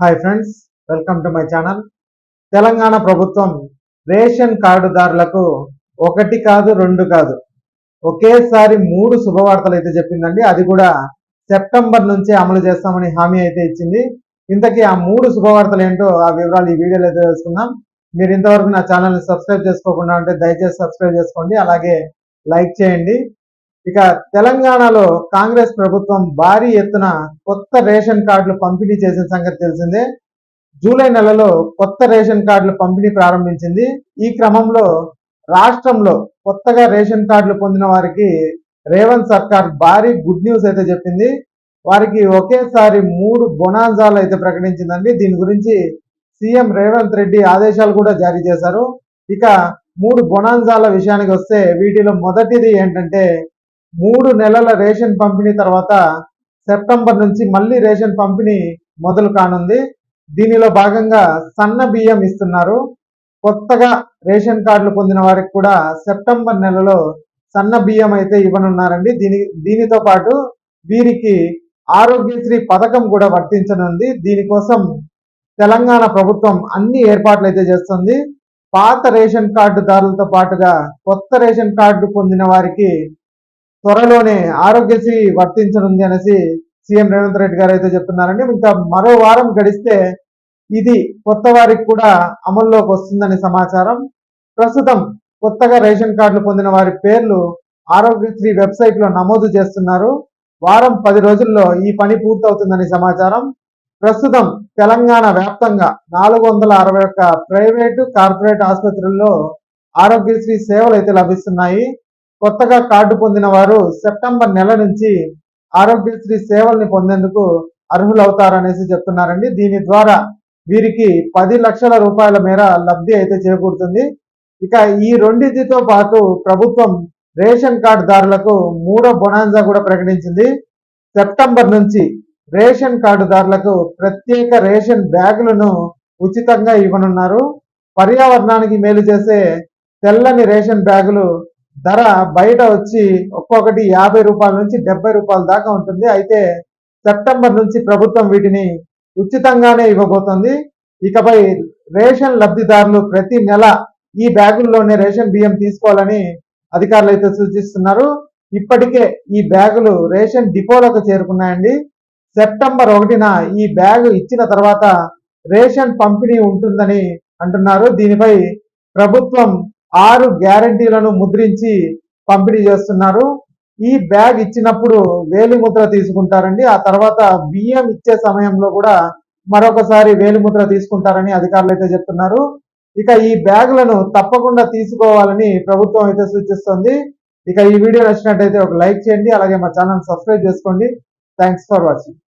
Hi friends welcome to my channel Telangana ప్రభుత్వం ration కార్డుదారులకు ఒకటి కాదు రెండు కాదు. ఒకేసారి మూడు శుభవార్తలు అయితే చెప్పిందండి. అది కూడా సెప్టెంబర్ నుంచే అమలు చేస్తామని హామీ అయితే ఇచ్చింది. ఇంతకీ ఆ మూడు శుభవార్తలు ఏంటో ఆ వివరాలు ఈ వీడియోలో అయితే తెలుసుకుందాం. మీరు ఇంతవరకు నా ఛానల్ని సబ్స్క్రైబ్ చేసుకోకుండా ఉంటే దయచేసి సబ్స్క్రైబ్ చేసుకోండి. అలాగే లైక్ చేయండి. ఇక తెలంగాణలో కాంగ్రెస్ ప్రభుత్వం భారీ ఎత్తున కొత్త రేషన్ కార్డులు పంపిణీ చేసిన సంగతి తెలిసిందే. జూలై నెలలో కొత్త రేషన్ కార్డులు పంపిణీ ప్రారంభించింది. ఈ క్రమంలో రాష్ట్రంలో కొత్తగా రేషన్ కార్డులు పొందిన వారికి రేవంత్ సర్కార్ భారీ గుడ్ న్యూస్ అయితే చెప్పింది. వారికి ఒకేసారి మూడు బొనాంజాలు అయితే ప్రకటించిందండి. దీని గురించి సీఎం రేవంత్ రెడ్డి ఆదేశాలు కూడా జారీ చేశారు. ఇక మూడు బొనాంజాల విషయానికి వస్తే వీటిలో మొదటిది ఏంటంటే మూడు నెలల రేషన్ పంపిణీ తర్వాత సెప్టెంబర్ నుంచి మళ్ళీ రేషన్ పంపిణీ మొదలు కానుంది. దీనిలో భాగంగా సన్న బియ్యం ఇస్తున్నారు. కొత్తగా రేషన్ కార్డులు పొందిన వారికి కూడా సెప్టెంబర్ నెలలో సన్న బియ్యం అయితే ఇవ్వనున్నారండి. దీని దీనితో పాటు వీరికి ఆరోగ్యశ్రీ పథకం కూడా వర్తించనుంది. దీనికోసం తెలంగాణ ప్రభుత్వం అన్ని ఏర్పాట్లు అయితే చేస్తుంది. పాత రేషన్ కార్డుదారులతో పాటుగా కొత్త రేషన్ కార్డు పొందిన వారికి త్వరలోనే ఆరోగ్యశ్రీ వర్తించనుంది అనేసి సీఎం రేవంత్ రెడ్డి గారు అయితే చెప్తున్నారండి. ఇంకా మరో వారం గడిస్తే ఇది కొత్త వారికి కూడా అమల్లోకి వస్తుందని సమాచారం. ప్రస్తుతం కొత్తగా రేషన్ కార్డులు పొందిన వారి పేర్లు ఆరోగ్యశ్రీ వెబ్సైట్లో నమోదు చేస్తున్నారు. వారం పది రోజుల్లో ఈ పని పూర్తవుతుందని సమాచారం. ప్రస్తుతం తెలంగాణ వ్యాప్తంగా నాలుగు వందల అరవై ఒక్క ప్రైవేటు కార్పొరేట్ ఆసుపత్రుల్లో ఆరోగ్యశ్రీ సేవలు అయితే లభిస్తున్నాయి. కొత్తగా కార్డు పొందిన వారు సెప్టెంబర్ నెల నుంచి ఆరోగ్యశ్రీ సేవల్ని పొందేందుకు అర్హులవుతారనేసి చెప్తున్నారండి. దీని ద్వారా వీరికి పది లక్షల రూపాయల మేర లబ్ధి అయితే చేకూరుతుంది. ఇక ఈ రెండింటితో పాటు ప్రభుత్వం రేషన్ కార్డు దారులకు మూడో బొనాంజా కూడా ప్రకటించింది. సెప్టెంబర్ నుంచి రేషన్ కార్డుదారులకు ప్రత్యేక రేషన్ బ్యాగులను ఉచితంగా ఇవ్వనున్నారు. పర్యావరణానికి మేలు చేసే తెల్లని రేషన్ బ్యాగులు ధర బయట వచ్చి ఒక్కొక్కటి యాభై రూపాయల నుంచి డెబ్బై రూపాయల దాకా ఉంటుంది. అయితే సెప్టెంబర్ నుంచి ప్రభుత్వం వీటిని ఉచితంగానే ఇవ్వబోతోంది. ఇకపై రేషన్ లబ్ధిదారులు ప్రతి నెల ఈ బ్యాగుల్లోనే రేషన్ బియ్యం తీసుకోవాలని అధికారులు అయితే సూచిస్తున్నారు. ఇప్పటికే ఈ బ్యాగులు రేషన్ డిపోలకు చేరుకున్నాయండి. సెప్టెంబర్ ఒకటిన ఈ బ్యాగు ఇచ్చిన తర్వాత రేషన్ పంపిణీ ఉంటుందని అంటున్నారు. దీనిపై ప్రభుత్వం ఆరు గ్యారంటీలను ముద్రించి పంపిణీ చేస్తున్నారు. ఈ బ్యాగ్ ఇచ్చినప్పుడు వేలిముద్ర తీసుకుంటారండి. ఆ తర్వాత బియ్యం ఇచ్చే సమయంలో కూడా మరొకసారి వేలిముద్ర తీసుకుంటారని అధికారులు అయితే చెప్తున్నారు. ఇక ఈ బ్యాగులను తప్పకుండా తీసుకోవాలని ప్రభుత్వం అయితే సూచిస్తుంది. ఇక ఈ వీడియో నచ్చినట్టయితే ఒక లైక్ చేయండి. అలాగే మా ఛానల్ సబ్స్క్రైబ్ చేసుకోండి. Thanks for watching.